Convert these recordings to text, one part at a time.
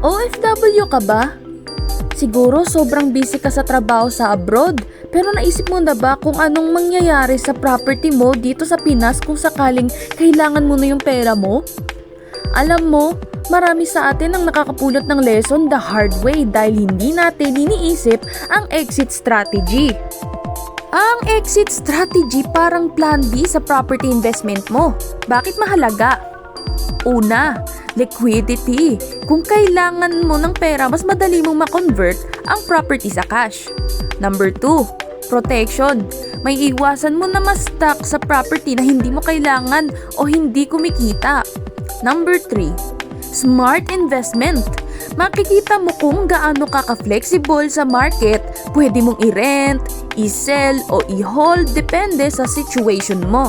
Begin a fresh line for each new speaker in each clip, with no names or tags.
OFW ka ba? Siguro sobrang busy ka sa trabaho sa abroad. Pero naisip mo na ba kung anong mangyayari sa property mo dito sa Pinas kung sakaling kailangan mo na yung pera mo? Alam mo, marami sa atin ang nakakapulot ng lesson the hard way dahil hindi natin iniisip ang exit strategy. Ang exit strategy parang plan B sa property investment mo. Bakit mahalaga? Una, liquidity. Kung kailangan mo ng pera, mas madali mong ma-convert ang property sa cash. Number 2, protection. May iwasan mo na ma-stuck sa property na hindi mo kailangan o hindi kumikita. Number 3, smart investment. Makikita mo kung gaano ka ka-flexible sa market, pwede mong i-rent, i-sell o i-hold depende sa situation mo.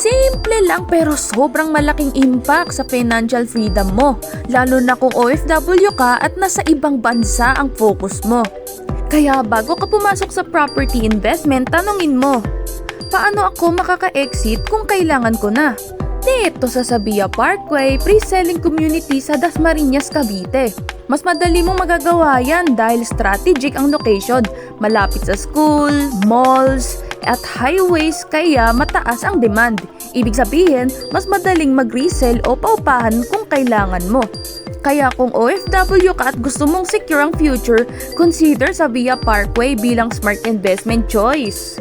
Simple lang pero sobrang malaking impact sa financial freedom mo, lalo na kung OFW ka at nasa ibang bansa ang focus mo. Kaya bago ka pumasok sa property investment, tanungin mo, paano ako makaka-exit kung kailangan ko na? Dito sa Sabia Parkway, pre-selling community sa Dasmariñas, Cavite. Mas madali mong magagawa yan dahil strategic ang location, malapit sa school, malls, at highways kaya mataas ang demand. Ibig sabihin, mas madaling mag-resell o paupahan kung kailangan mo. Kaya kung OFW ka at gusto mong secure ang future, consider sa Via Parkway bilang smart investment choice.